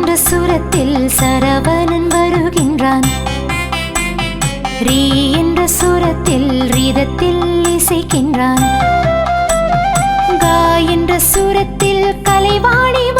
என்ற சுரத்தில் சரவணன் வருகின்றான். ரீ என்ற சுரத்தில் ரீதத்தில் இசைக்கின்றான். கா என்ற சுரத்தில் கலைவாணி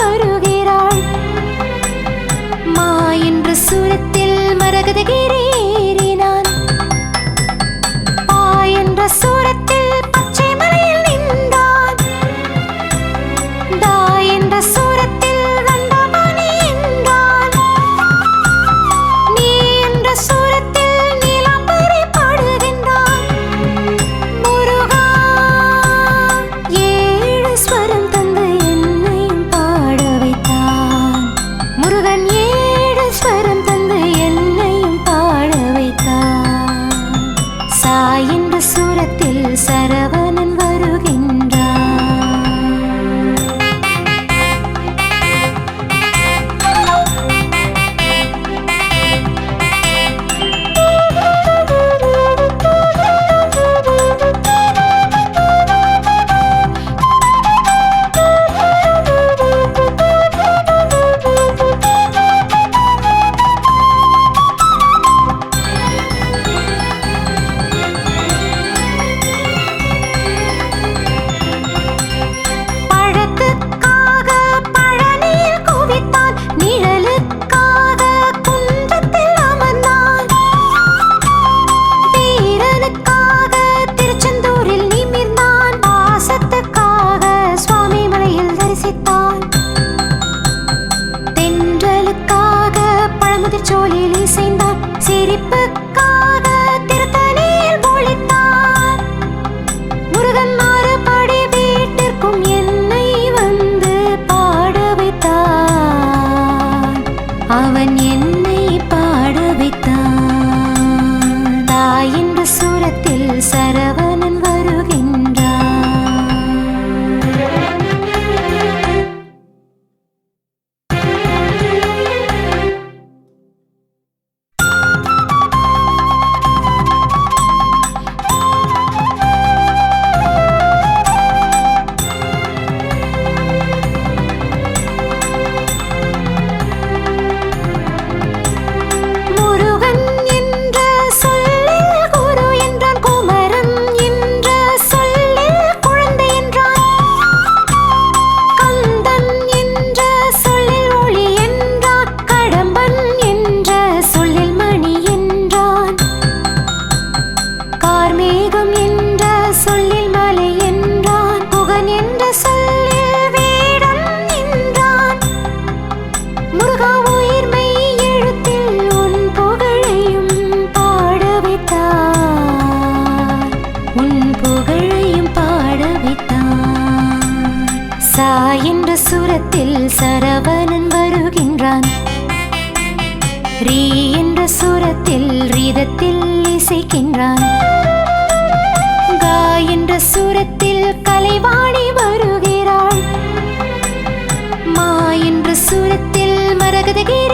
Set settle. கார்மேகம் என்ற சொல்லில் மலை என்றான் புகன் என்ற சொல்லில் வேடம் என்றான் முருகா உயிர்மை எழுத்தில் உன் புகழையும் பாட வைத்தார் உன் புகழையும் பாட வைத்தார் சுரத்தில் சரவணன் que te quiero.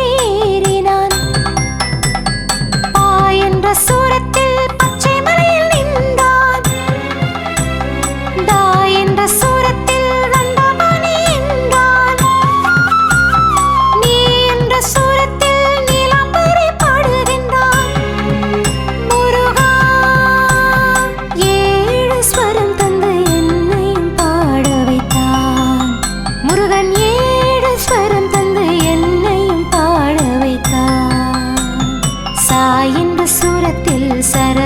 தாய் என்ற சுரத்தில் சர